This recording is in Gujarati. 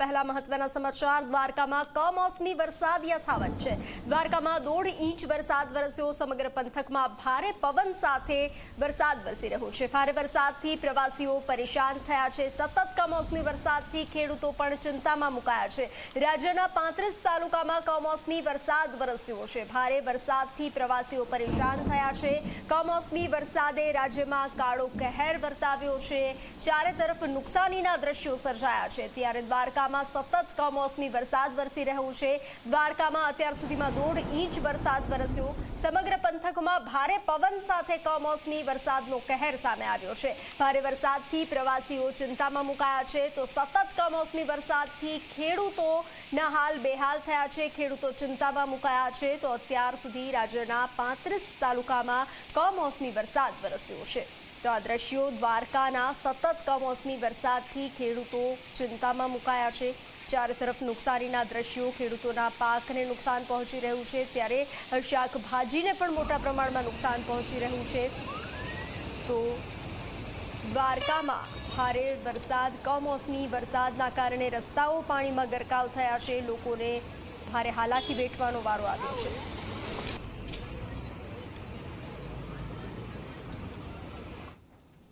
પહેલા મહત્વના સમાચાર. દ્વારકામાં કમોસમી વરસાદ યથાવત છે. દ્વારકામાં દોઢ ઇંચ વરસાદ વરસ્યો. સમગ્ર પંથકમાં ભારે પવન સાથે વરસાદ વરસી રહ્યો છે. ભારે વરસાદથી પ્રવાસીઓ પરેશાન થયા છે. સતત કમોસમી વરસાદથી ખેડૂતો પણ ચિંતામાં મુકાયા છે. રાજ્યના પાંત્રીસ તાલુકામાં કમોસમી વરસાદ વરસ્યો છે. ભારે વરસાદથી પ્રવાસીઓ પરેશાન થયા છે. કમોસમી વરસાદે રાજ્યમાં કાળો કહેર વર્તાવ્યો છે. ચારે તરફ નુકસાનીના દ્રશ્યો સર્જાયા છે. ત્યારે દ્વારકામાં સતત કમોસમી વરસાદ વરસી રહ્યો છે. દ્વારકામાં અત્યાર સુધીમાં દોઢ ઇંચ વરસાદ વરસ્યો. સમગ્ર પંથકમાં ભારે પવન સાથે કમોસમી વરસાદનો કહેર સામે આવ્યો છે. ભારે વરસાદથી પ્રવાસીઓ ચિંતામાં મુકાયા છે. તો સતત કમોસમી વરસાદથી ખેડૂતોના હાલ બેહાલ થયા છે. ખેડૂતો ચિંતામાં મુકાયા છે. તો અત્યાર સુધી રાજ્યના પાંત્રીસ તાલુકામાં કમોસમી વરસાદ વરસ્યો છે. તો આ દ્રશ્યો દ્વારકાના સતત કમોસમી વરસાદથી ખેડૂતો ચિંતામાં મુકાયા છે. ચારે તરફ નુકસાનીના દ્રશ્યો ખેડૂતોના પાકને નુકસાન પહોંચી રહ્યું છે. ત્યારે શાકભાજીને પણ મોટા પ્રમાણમાં નુકસાન પહોંચી રહ્યું છે. તો દ્વારકામાં ભારે વરસાદ, કમોસમી વરસાદના કારણે રસ્તાઓ પાણીમાં ગરકાવ થયા છે. લોકોને ભારે હાલાકી વેઠવાનો વારો આવ્યો છે.